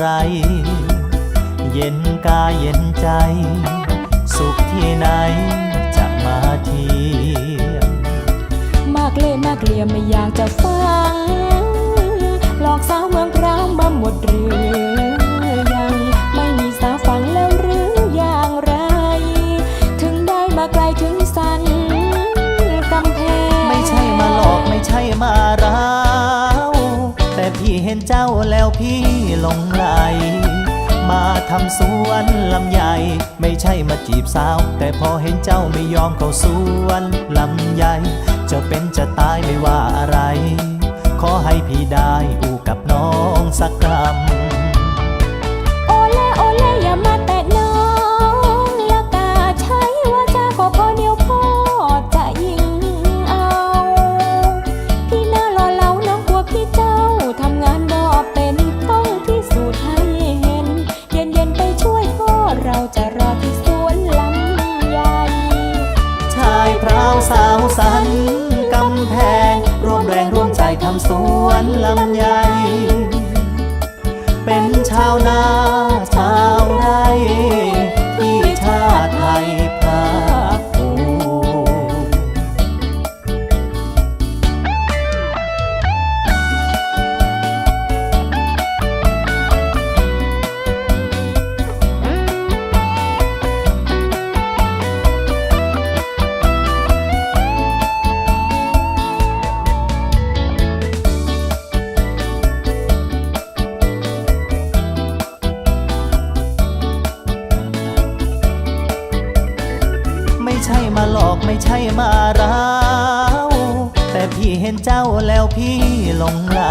ไร เย็นกายเย็นใจ สุขที่ไหนจะมาเทียมากเล่มากเลียไม่อยากจะฟ้า ห็นเจ้าแล้วพี่หลงไหล มาทำสวนลำใหญ่ ไม่ใช่มาจีบสาว แต่พอเห็นเจ้าไม่ยอมเข้าสวนลำใหญ่ จะเป็นจะตายไม่ว่าอะไร ขอให้พี่ได้อู่กับน้องสักคำ สาวสันกำแพง ร่วมแรงร่วมใจทำสวนลำใหญ่เป็นชาวนาชาวไร่ที่ชาติไทย ใช่มาหลอกไม่ใช่มาร้าวแต่พี่เห็นเจ้าแล้วพี่หลงไหล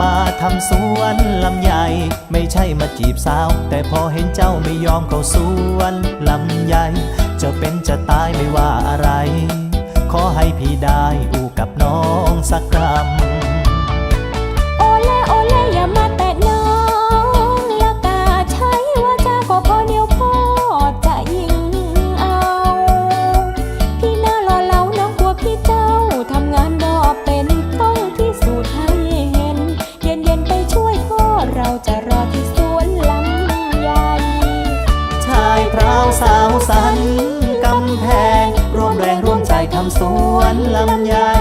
มาทำสวนลำใหญ่ไม่ใช่มาจีบสาว แต่พอเห็นเจ้าไม่ยอมเข้าสวนลำใหญ่จะเป็นจะตายไม่ว่าอะไร ขอให้พี่ได้อูกับน้องสักคำ เราจะรอที่สวนลำใหญ่ชายพราวสาวสันกำแพงร่วมแรงร่วมใจทำสวนลำใหญ่